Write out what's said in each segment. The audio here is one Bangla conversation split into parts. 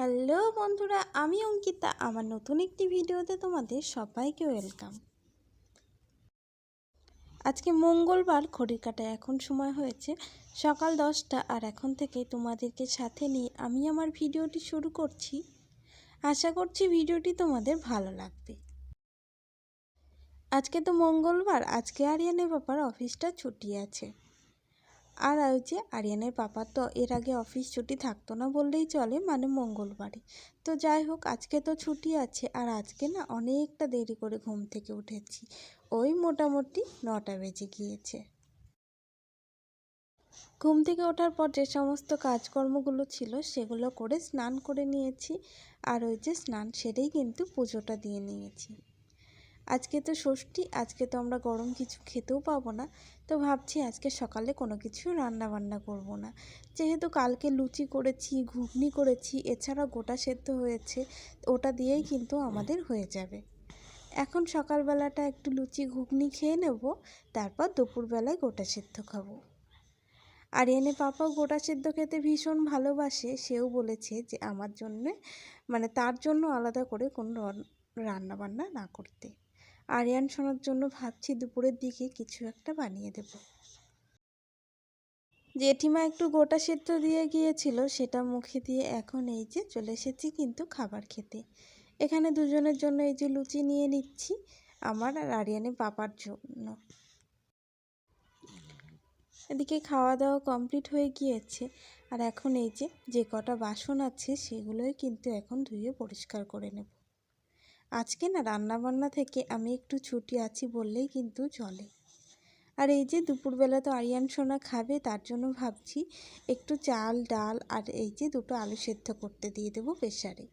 হ্যালো বন্ধুরা, আমি অঙ্কিতা। আমার নতুন একটি ভিডিওতে তোমাদের সবাইকে ওয়েলকাম। আজকে মঙ্গলবার, ঘড়ির কাটায় এখন সময় হয়েছে সকাল দশটা আর এখন থেকে তোমাদেরকে সাথে নিয়ে আমি আমার ভিডিওটি শুরু করছি। আশা করছি ভিডিওটি তোমাদের ভালো লাগবে। আজকে তো মঙ্গলবার, আজকে আরিয়ানের বাবার অফিসটা ছুটি আছে। আর যে আরিয়ানের পাপার তো এর আগে অফিস ছুটি থাকতো না বললেই চলে মানে মঙ্গলবারে। তো যাই হোক, আজকে তো ছুটি আছে, আর আজকে না অনেকটা দেরি করে ঘুম থেকে উঠেছি। ওই মোটামুটি নটা বেজে গিয়েছে। ঘুম থেকে ওঠার পর যে সমস্ত কাজকর্মগুলো ছিল, সেগুলো করে স্নান করে নিয়েছি। আর ওই যে স্নান সেরেই কিন্তু পুজোটা দিয়ে নিয়েছি। আজকে তো ষষ্ঠী, আজকে তো আমরা গরম কিছু খেতেও পাবো না। তো ভাবছি আজকে সকালে কোনো কিছু রান্না বান্না করব না। যেহেতু কালকে লুচি করেছি, ঘুগনি করেছি, এছাড়া গোটা সেদ্ধ হয়েছে, ওটা দিয়েই কিন্তু আমাদের হয়ে যাবে। এখন সকালবেলাটা একটু লুচি, ঘুগনি খেয়ে নেব, তারপর দুপুরবেলায় গোটা সেদ্ধ খাব। আর এনে পাপাও গোটা সেদ্ধ খেতে ভীষণ ভালোবাসে, সেও বলেছে যে আমার জন্যে মানে তার জন্য আলাদা করে কোনো রান্না বান্না না করতে। আরিয়ান শোনার জন্য ভাবছি দুপুরের দিকে কিছু একটা বানিয়ে দেব। জেঠিমা একটু গোটা সেদ্ধ দিয়ে গিয়েছিল, সেটা মুখে দিয়ে এখন এই যে চলে এসেছি কিন্তু খাবার খেতে। এখানে দুজনের জন্য এই যে লুচি নিয়ে নিচ্ছি, আমার আর আরিয়ানের বাবার জন্য। এদিকে খাওয়া দাওয়া কমপ্লিট হয়ে গিয়েছে, আর এখন এই যে যে কটা বাসন আছে সেগুলোই কিন্তু এখন ধুয়ে পরিষ্কার করে নেব। আজকে না রান্নাবান্না থেকে আমি একটু ছুটি আছি বললেই কিন্তু চলে। আর এই যে দুপুরবেলা তো আরিয়ান সোনা খাবে, তার জন্য ভাবছি একটু চাল, ডাল আর এই যে দুটো আলু সেদ্ধ করতে দিয়ে দেবো প্রেশারে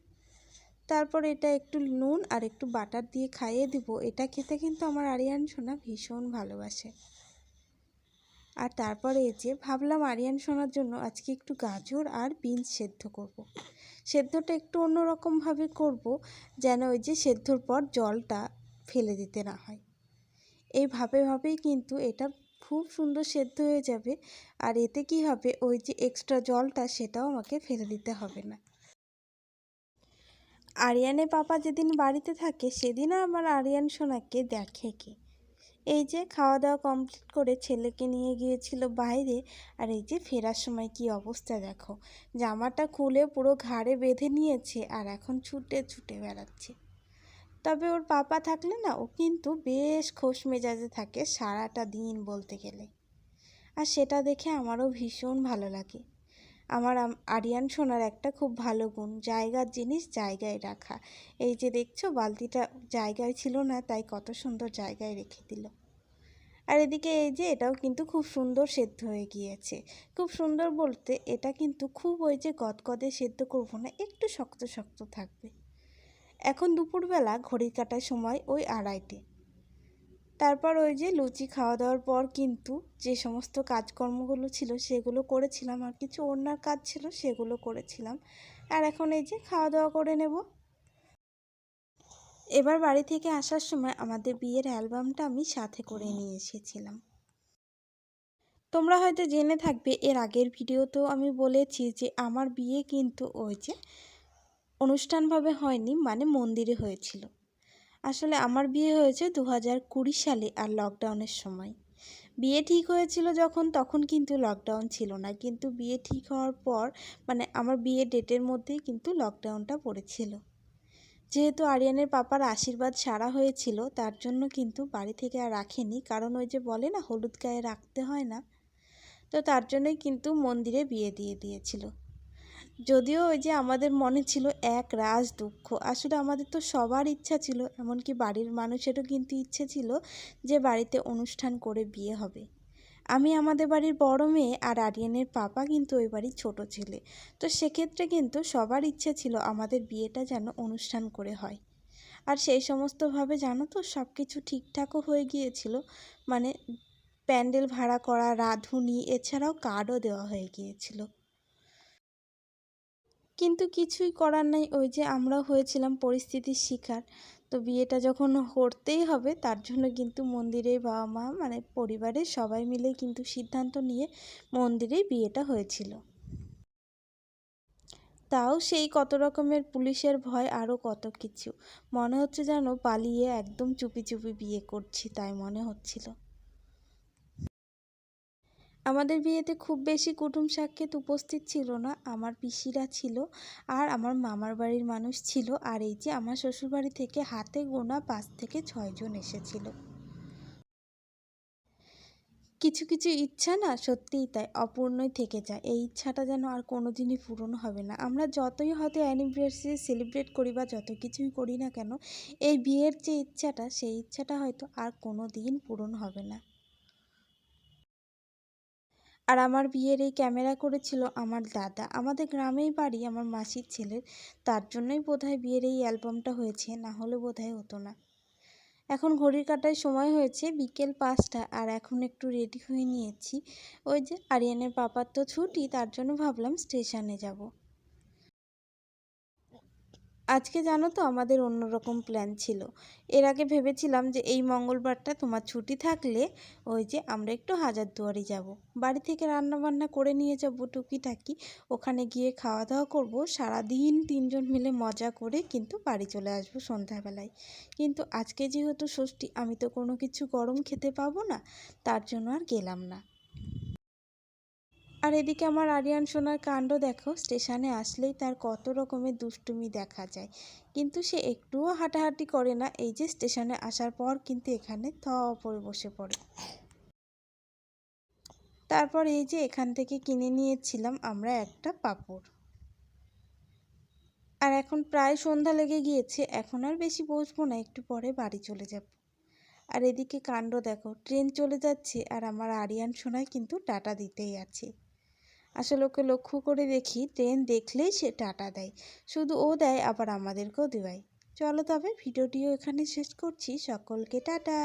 তারপর এটা একটু নুন আর একটু বাটার দিয়ে খাইয়ে দেবো, এটা খেতে কিন্তু আমার আরিয়ান সোনা ভীষণ ভালোবাসে। আর তারপরে এই যে ভাবলাম আরিয়ান সোনার জন্য আজকে একটু গাজর আর বিনস সেদ্ধ করব। সেদ্ধটা একটু অন্যরকমভাবে করব, যেন ওই যে সেদ্ধর পর জলটা ফেলে দিতে না হয়। এইভাবে ভাবেই কিন্তু এটা খুব সুন্দর সেদ্ধ হয়ে যাবে, আর এতে কি হবে, ওই যে এক্সট্রা জলটা সেটাও আমাকে ফেলে দিতে হবে না। আরিয়ানে পাপা যেদিন বাড়িতে থাকে, সেদিনও আমার আরিয়ান সোনাকে দেখে কে। এই যে খাওয়া দাওয়া কমপ্লিট করে ছেলেকে নিয়ে গিয়েছিল বাইরে, আর এই যে ফেরার সময় কি অবস্থা দেখো। জামাটা খুলে পুরো ঘাড়ে বেঁধে নিয়েছে আর এখন ছুটে ছুটে বেড়াচ্ছে। তবে ওর পাপা থাকলে না, ও কিন্তু বেশ খোশ মেজাজে থাকে সারাটা দিন বলতে গেলে। আর সেটা দেখে আমারও ভীষণ ভালো লাগে। আমার আরিয়ান সোনার একটা খুব ভালো গুণ, জায়গার জিনিস জায়গায় রাখা। এই যে দেখছ, বালতিটা জায়গায় ছিল না, তাই কত সুন্দর জায়গায় রেখে দিল। আর এদিকে এই যে, এটাও কিন্তু খুব সুন্দর সেদ্ধ হয়ে গিয়েছে। খুব সুন্দর বলতে, এটা কিন্তু খুব ওই যে গদগদে সেদ্ধ করব না, একটু শক্ত শক্ত থাকবে। এখন দুপুরবেলা ঘড়ি কাটার সময় ওই আড়াইটে। তারপর ওই যে লুচি খাওয়া দাওয়ার পর কিন্তু যে সমস্ত কাজকর্মগুলো ছিল সেগুলো করেছিলাম আর কিছু অন্যার কাজ ছিল সেগুলো করেছিলাম। আর এখন এই যে খাওয়া দাওয়া করে নেব। এবার বাড়ি থেকে আসার সময় আমাদের বিয়ের অ্যালবামটা আমি সাথে করে নিয়ে এসেছিলাম। তোমরা হয়তো জেনে থাকবে, এর আগের ভিডিওতেও আমি বলেছি যে আমার বিয়ে কিন্তু ওই যে অনুষ্ঠানভাবে হয়নি মানে মন্দিরে হয়েছিল। আসলে আমার বিয়ে হয়েছে দু হাজার কুড়ি সালে আর লকডাউনের সময়। বিয়ে ঠিক হয়েছিল যখন, তখন কিন্তু লকডাউন ছিল না। কিন্তু বিয়ে ঠিক হওয়ার পর মানে আমার বিয়ে ডেটের মধ্যেই কিন্তু লকডাউনটা পড়েছিল। যেহেতু আরিয়ানের পাপার আশীর্বাদ সারা হয়েছিল, তার জন্য কিন্তু বাড়ি থেকে আর রাখেনি। কারণ ওই যে বলে না, হলুদ গায়ে রাখতে হয় না। তো তার জন্যই কিন্তু মন্দিরে বিয়ে দিয়ে দিয়েছিল। যদিও ওই যে আমাদের মনে ছিল এক রাজ দুঃখ, আসলে আমাদের তো সবার ইচ্ছা ছিল, এমনকি বাড়ির মানুষেরও কিন্তু ইচ্ছে ছিল যে বাড়িতে অনুষ্ঠান করে বিয়ে হবে। আমি আমাদের বাড়ির বড় মেয়ে আর আরিয়ানের পাপা কিন্তু ওই বাড়ির ছোট ছেলে, তো সেক্ষেত্রে কিন্তু সবার ইচ্ছে ছিল আমাদের বিয়েটা যেন অনুষ্ঠান করে হয়। আর সেই সমস্তভাবে জানো তো সব কিছু ঠিকঠাকও হয়ে গিয়েছিল মানে প্যান্ডেল ভাড়া করা, রাঁধুনি, এছাড়াও কার্ডও দেওয়া হয়ে গিয়েছিল। কিন্তু কিছুই করার নাই। ওই যে আমরাও হয়েছিলাম পরিস্থিতির শিকার। তো বিয়েটা যখন করতেই হবে, তার জন্য কিন্তু মন্দিরের বাবা মা মানে পরিবারের সবাই মিলে কিন্তু সিদ্ধান্ত নিয়ে মন্দিরেই বিয়েটা হয়েছিল। তাও সেই কত রকমের পুলিশের ভয় আরও কত কিছু। মনে হচ্ছে যেন পালিয়ে একদম চুপি চুপি বিয়ে করছি, তাই মনে হচ্ছিল। আমাদের বিয়েতে খুব বেশি কুটুম সাক্ষেত উপস্থিত ছিল না। আমার পিসিরা ছিল আর আমার মামার বাড়ির মানুষ ছিল। আর এই যে আমার শ্বশুরবাড়ি থেকে হাতে গোনা পাঁচ থেকে ছয়জন এসেছিল। কিছু কিছু ইচ্ছা না, সত্যিই তাই, অপূর্ণই থেকে যায়। এই ইচ্ছাটা যেন আর কোনো দিনই পূরণ হবে না। আমরা যতই হয়তো অ্যানিভার্সারি সেলিব্রেট করি বা যত কিছুই করি না কেন, এই বিয়ের যে ইচ্ছাটা, সেই ইচ্ছাটা হয়তো আর কোনো দিন পূরণ হবে না। আর আমার বিয়ের এই ক্যামেরা করেছিল আমার দাদা। আমাদের গ্রামেই বাড়ি, আমার মাসির ছেলের। তার জন্যই বোধহয় বিয়ের এই অ্যালবামটা হয়েছে, না হলে বোধহয় হতো না। এখন ঘড়ির কাটায় সময় হয়েছে বিকেল পাঁচটা আর এখন একটু রেডি হয়ে নিয়েছি। ওই যে আরিয়ানের পাপার তো ছুটি, তার জন্য ভাবলাম স্টেশনে যাব। আজকে জানো তো আমাদের অন্যরকম প্ল্যান ছিল। এর আগে ভেবেছিলাম যে এই মঙ্গলবারটা তোমার ছুটি থাকলে ওই যে আমরা একটু হাজারদুয়ারি যাব। বাড়ি থেকে রান্না বান্না করে নিয়ে যাব টুকিটাকি। ওখানে গিয়ে খাওয়া দাওয়া করব। সারাদিন তিনজন মিলে মজা করে কিন্তু বাড়ি চলে আসব সন্ধ্যাবেলায়। কিন্তু আজকে যেহেতু ষষ্ঠী, আমি তো কোনো কিছু গরম খেতে পাবো না, তার জন্য আর গেলাম না। আর এদিকে আমার আরিয়ান সোনার কাণ্ড দেখো, স্টেশনে আসলেই তার কত রকমের দুষ্টুমি দেখা যায়। কিন্তু সে একটুও হাঁটাহাঁটি করে না, এই যে স্টেশনে আসার পর কিন্তু এখানে থ পরে বসে পড়ে। তারপর এই যে এখান থেকে কিনে নিয়েছিলাম আমরা একটা পাপড়। আর এখন প্রায় সন্ধ্যা লেগে গিয়েছে, এখন আর বেশি বসবো না, একটু পরে বাড়ি চলে যাব। আর এদিকে কাণ্ড দেখো, ট্রেন চলে যাচ্ছে আর আমার আরিয়ান সোনায় কিন্তু টাটা দিতেই আছে। আসলে ওকে লক্ষ্য করে দেখি, ট্রেন দেখলেই সে টাটা দেয়। শুধু ও দেয়, আবার আমাদেরকেও দেওয়ায়। চলো তবে, ভিডিওটিও এখানে শেষ করছি। সকলকে টাটা!